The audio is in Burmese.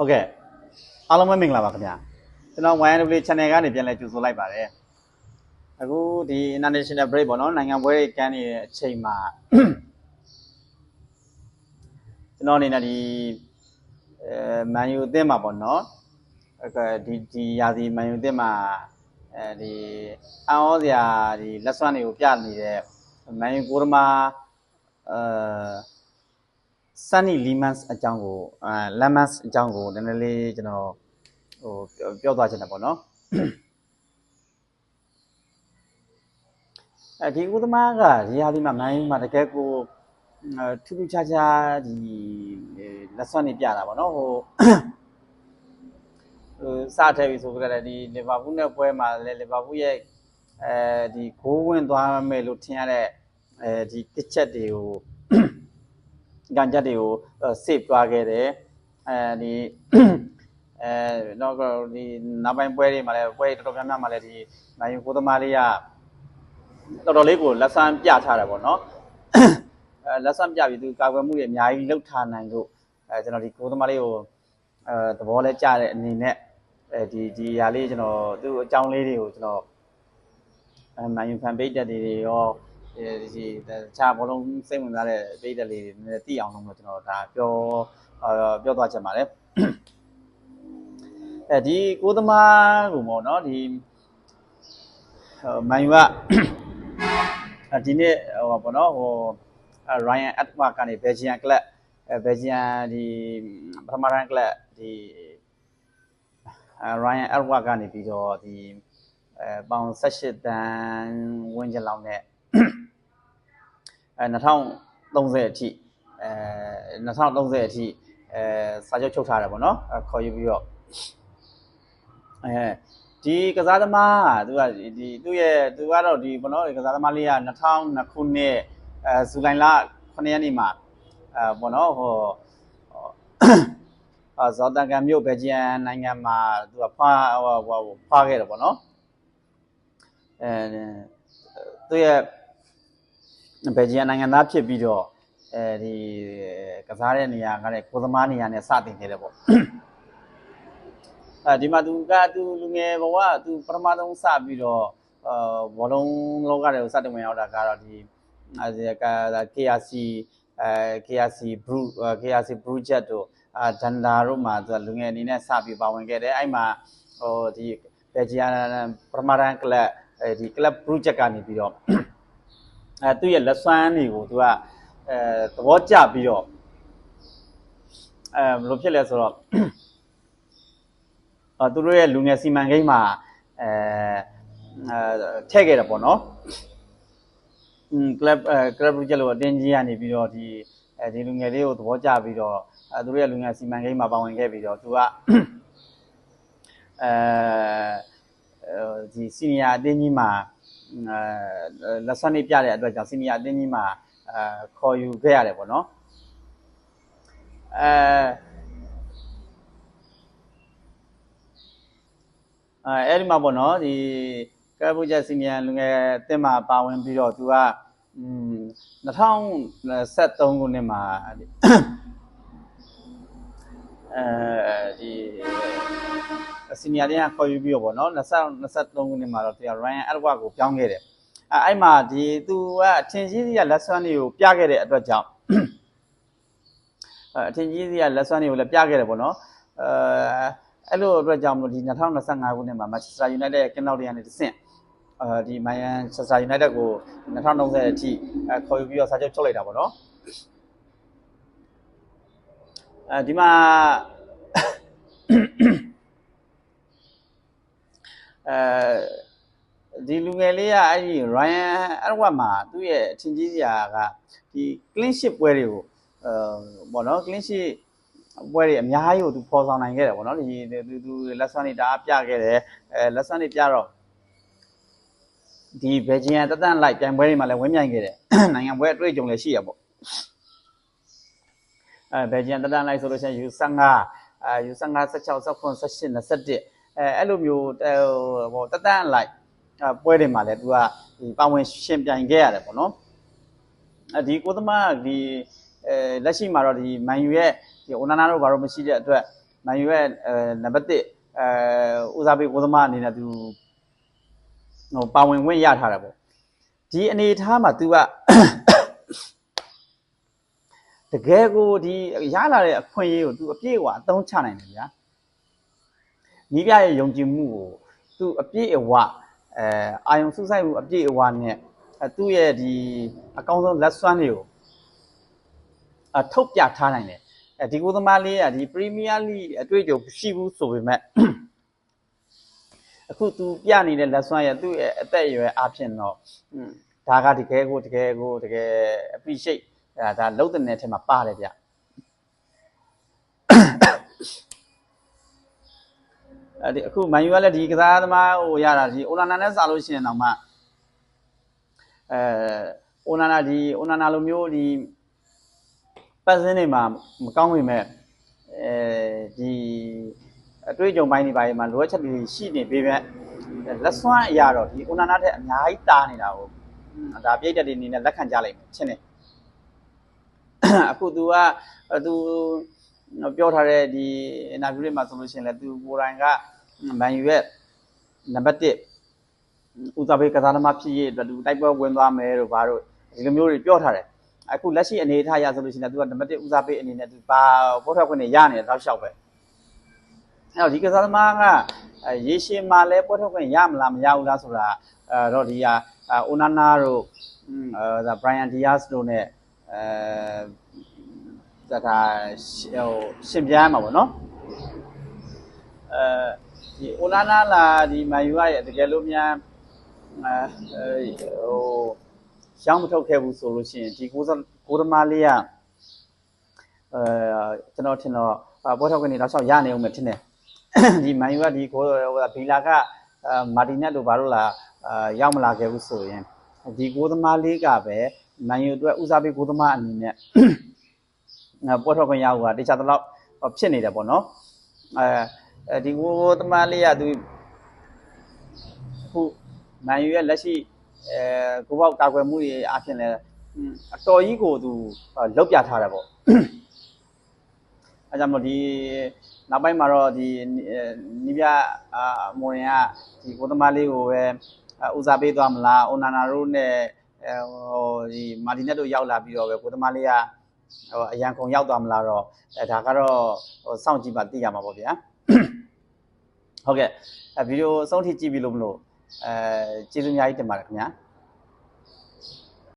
ဟုတ်ကဲ့အားလုံးပဲမင်္ဂလာပါခင်ဗျာကျွန်တော် YNW channel ကနေပြန်လည်ကြိုဆိုလိုက်ပါတယ်အခုဒီ international break ပေါ့နော်နိုင်ငံပွဲကန်းနေတဲ့အချိန်မှာကျွန်တော်အနေနဲ့ဒီအဲမန်ယူအသင်းမှာပေါ့နော်အဲဒီဒီရာသီမန်ယူအသင်းမှာအဲဒီအန်ဩစရာဒီလက်စွမ်းတွေကိုပြနေတဲ့မန်ယူကိုရမာအဲ Sunny Lemons အကြောင်းကိုအဲ Lemons အကြောင်းကိုနည်းနည်းလေးကျွန်တော်ဟိုပြောပြောသွားချင်တယ်ပေါ့နော်အဲဒီဥသမားကဒီဟာဒီမှာမိုင်းမှာတကယ်ကိုအဲထူးထူးခြားခြားဒီလက်စွမ်းနေပြတာပေါ့နော်ဟိုဟိုစထည့်ပြီဆိုကြတဲ့ဒီလီဗာပူးနဲ့ပွဲမှာလေလီဗာပူးရဲ့အဲဒီဂိုးဝင်သွားမယ်လို့ထင်ရတဲ့အဲဒီတစ်ချက်တွေကို ကန်ချက်တွေကို save သွားခဲ့တယ်အဲဒီအဲတော့ဒီနောက်ပိုင်းပွဲတွေမှာလည်းပွဲတော်တော်များများမှာလည်းဒီနိုင်ယူကိုသမားလေးကတော်တော်လေးကိုလက်ဆန်းပြထားတယ်ပေါ့နော်အဲလက်ဆန်းပြပြီးသူကာကွယ်မှုတွေအများကြီးလှုပ်ထားနိုင်လို့အဲကျွန်တော်ဒီကိုသမားလေးကိုအဲသဘောလဲကြတဲ့အနေနဲ့အဲဒီဒီຢာလေးကျွန်တော်သူ့အကြောင်းလေးတွေကိုကျွန်တော်အဲမန်ယူဖန်ပိတ်တက်တွေရောအဲ ဒီတခြားဘောလုံးစိတ်ဝင်စားတဲ့ပိတ်တက်လေးတွေနည်းနည်းသိအောင်လို့ကျွန်တော်ဒါပြောအာပြောသွားချင်ပါတယ်အဲဒီကိုသမားကိုပေါ့နော်ဒီမန်ယူကဒီနေ့ဟိုပေါ့နော်ဟို Ryan Atwood ကနေ Belgian club အဲ Belgian ဒီပထမရန် club ဒီ Ryan Atwood ကနေပြီးတော့ဒီအဲပေါင်18တန်ဝန်းကျင်လောက်နဲ့ အဲ2030အထိအဲ2030အထိအဲစာချုပ်ချုပ်ထားတယ်ပေါ့နော်ခေါ်ယူပြီးတော့အဲဒီကစားသမားကသူကဒီသူ့ရဲ့သူကတော့ဒီဘောနော်ကစားသမားလေးက2002ခုနှစ်အဲဇူလိုင်လ9ရက်နေ့မှာအဲဘောနော်ဟိုအာဇော်တန်ကန်မြို့ဘယ်ဂျီယန်နိုင်ငံမှာသူကဖားဟိုဟိုဖားခဲ့တယ်ပေါ့နော်အဲသူ့ရဲ့ ဘယ်ဂျီယန်နိုင်ငံသားဖြစ်ပြီးတော့အဲဒီကစားတဲ့နေရာကလည်းကိုသမားနေရာနဲ့စတင်ခဲ့တယ်ပေါ့အဲဒီမှာသူကသူလူငယ်ဘဝသူပထမဆုံးစပြီးတော့အာဘောလုံးလောကတွေကိုစတင်ဝင်ရောက်တာကတော့ဒီအဲဒီက KRC အဲ KRC Brew KRC Brew Jet တို့အာဒန်ဒါတို့မှာသူကလူငယ်အနေနဲ့စပြီးပါဝင်ခဲ့တယ်အဲ့မှာဟိုဒီဘယ်ဂျီယန်ပထမရန်ကလပ်အဲဒီ club Brew Jet ကနေပြီးတော့ အဲသူ့ရဲ့လက်စွမ်းတွေကိုသူကအဲသဘောကျပြီးတော့အဲဘယ်လိုဖြစ်လဲဆိုတော့အဲသူတို့ရဲ့လူငယ်စီမံကိန်းမှာအဲအဲထည့်ခဲ့တယ်ပေါ့နော်อืม club အဲ club project လို့အတင်းကြီးကနေပြီးတော့ဒီအဲဒီလူငယ်လေးကိုသဘောကျပြီးတော့အဲသူတို့ရဲ့လူငယ်စီမံကိန်းမှာပါဝင်ခဲ့ပြီးတော့သူကအဲဒီစီနီယာအတင်းကြီးမှာအဲ လက်စွမ်းနေပြတဲ့အတွက်ကြောင့်စီနီယာအတင်းကြီးမှာအဲခေါ်ယူခဲ့ရတယ်ပေါ့နော်အဲအဲအဲ့ဒီမှာပေါ့နော်ဒီကပ်ပူချက်စီနီယာလူငယ်အသင်းမှာပါဝင်ပြီးတော့သူကอืม2023ခုနှစ်မှာအဲဒီ စီနီယာတင်းကခေါ်ယူပြီးတော့ပေါ့နော်2023ခုနှစ်မှာတော့သူက Ryan Edward ကိုပြောင်းခဲ့တယ်အဲအဲ့မှာဒီသူကအထင်ကြီးကြီးကလက်စွမ်းတွေကိုပြခဲ့တဲ့အတွက်ကြောင့်အဲအထင်ကြီးကြီးကလက်စွမ်းတွေကိုလည်းပြခဲ့တယ်ပေါ့နော်အဲအဲ့လိုအတွက်ကြောင့်မလို့ဒီ2025ခုနှစ်မှာ Manchester United ရဲ့ကင်းနောက်တွေကနေတဆင့်အဲဒီ Manchester United ကို2030အထိအဲခေါ်ယူပြီးတော့စာချုပ်ချုပ်လိုက်တာပေါ့နော်အဲဒီမှာ အဲဒီလူငယ်လေးကအဲ့ဒီ Ryan Edward မှာသူ့ရဲ့အထင်ကြီးစရာကဒီ clean sheet ပွဲတွေကိုအဲဘောနော် clean sheet ပွဲတွေအများကြီးကိုသူပေါ်ဆောင်နိုင်ခဲ့တယ်ဗောနော်ဒီသူသူလက်စွမ်းတွေတအားပြခဲ့တယ်အဲလက်စွမ်းတွေပြတော့ဒီဘယ်ဂျီယန်တသန့်လိုက်ပြိုင်ပွဲတွေမှာလည်းဝင်းမြိုင်ခဲ့တယ်နိုင်ငံပွဲအတွေ့အကြုံလည်းရှိရပေါ့အဲဘယ်ဂျီယန်တသန့်လိုက်ဆိုလို့ရှိရင် U15 အဲ U15 16 19 18 21 အဲအဲ့လိုမျိုးဟိုတသန့်လိုက်ပွဲတွေမှာလည်းသူကဒီပါဝင်ရှင်ပြိုင်ခဲ့ရတယ်ပေါ့နော်အဲဒီကိုသမားဒီအဲလက်ရှိမှာတော့ဒီမန်ယူရဲ့ဒီအိုနာနာတို့ဘာလို့မရှိတဲ့အတွက်မန်ယူရဲ့အဲနံပါတ်1အဲဦးစားပေးကိုသမားအနေနဲ့သူဟိုပါဝင်ခွင့်ရထားတာပေါ့ဒီအနေအထားမှာ तू ကတကယ်ကိုဒီရလာတဲ့အခွင့်အရေးကို तू အပြည့်အဝအသုံးချနိုင်တယ်ဗျာ နီးပြရဲ့ယုံကြည်မှုကို तू အပြည့်အဝအဲအာယုံစုဆိုင်မှုအပြည့်အဝနဲ့အဲသူ့ရဲ့ဒီအကောင်းဆုံးလက်စွမ်းတွေကိုအထုတ်ပြထားနိုင်တယ်အဲဒီကိုသမားလေးကဒီပရီးမီးယားလိအတွေ့အကြုံရှိဘူးဆိုပေမဲ့ အခု तू ပြနေတဲ့လက်စွမ်းရဲ့သူ့ရဲ့အသက်အရွယ်အဖြစ်တော့อืมဒါကတကယ်ကိုတကယ်ကိုတကယ် appreciate အဲဒါလုံးတဲ့နယ်ထဲမှာပါတယ်ဗျ ဒီအခုမန်ယူကလည်းဒီကစားသမားဟိုရတာဒီအိုနာနာနဲ့စာလို့ရှိရင်တော့မှအဲအိုနာနာဒီအိုနာနာလိုမျိုးဒီပတ်စင်းတွေမှာမကောင်းပေမဲ့အဲဒီအတွေ့အကြုံပိုင်းတွေပိုင်းမှာလိုအပ်ချက်တွေရှိနေပေမဲ့လက်စွမ်းအရာတော့ဒီအိုနာနာထက်အများကြီးတားနေတာကိုဒါပြိတ္တတွေအနေနဲ့လက်ခံကြလိုက်မယ်ချင်းတယ်အခု तू က तू ပြောထားတဲ့ဒီအင်တာဗျူးတွေမှာဆိုလို့ရှိရင်လည်းသူကိုယ်တိုင်ကမန်ယူရဲ့နံပါတ်1ဦးစားပေးကစားသမားဖြစ်ရေးအတွက်သူတိုက်ပွဲဝင်သွားမယ်တို့ဘာတို့ဒီလိုမျိုးတွေပြောထားတယ်အခုလက်ရှိအနေအထားရဆိုလို့ရှိရင်သူကနံပါတ်1ဦးစားပေးအနေနဲ့သူဘာပေါ်ထွက်ခွင့်နဲ့ရနေတော့လျှောက်ပဲအဲ့တော့ဒီကစားသမားကရေရှည်မှာလဲပေါ်ထွက်ခွင့်ရမလားမရဘူးလားဆိုတာအဲတော့ဒီဟာအိုနာနာတို့အဲဒါဘရိုင်ယန်ဒီယားစ်တို့နဲ့အဲ ဒါကဟိုရှင်ပြားမှာပေါ့နော်အဲဒီအိုနာနာလာဒီမန်ယူရဲ့တကယ်လို့များအဲဟိုရောင်းမထုတ်ခဲ့ဘူးဆိုလို့ရှိရင်ဒီကိုကိုသမားလေးကအဲကျွန်တော်ထင်တော့ဘောထောက်ကနေတော့ဆောက်ရနေအောင်မယ်ထင်တယ်ဒီမန်ယူကဒီကိုဘီလာကမာတီနက်တို့ဘာလို့လာရောက်မလာခဲ့ဘူးဆိုရင်ဒီကိုသမားလေးကပဲမန်ယူအတွက်ဦးစားပေးကိုသမားအနေနဲ့ ပေါ်ထွက်ခွင့်ရဖို့ကတခြားတော့ဖြစ်နေတယ်ပေါ့နော်အဲဒီကိုသမားလေးကသူခုမန်ယူရဲ့လက်ရှိအဲကိုပေါက်ကာကွယ်မှုတွေအဖြစ်လဲအတော်ကြီးကိုသူလောက်ပြထားတယ်ပေါ့အဲကြောင့်မို့ဒီနောက်ပိုင်းမှာတော့ဒီနီးပြအမွန်ကဒီကိုသမားလေးကိုပဲဦးစားပေးသွားမလားအိုနာနာတို့နဲ့ဟိုဒီမာတီနက်တို့ရောက်လာပြီးတော့ပဲကိုသမားလေးက ဟိုအရန်ခုံရောက်သွားမလားတော့အဲဒါကတော့ဟိုစောင့်ကြည့်ပါသိရမှာပေါ့ဗျာဟုတ်ကဲ့အဲဗီဒီယိုအဆုံးထိကြည့်ပြီလို့မလို့အဲကျေးဇူးအများကြီးတင်ပါတယ်ခင်ဗျာ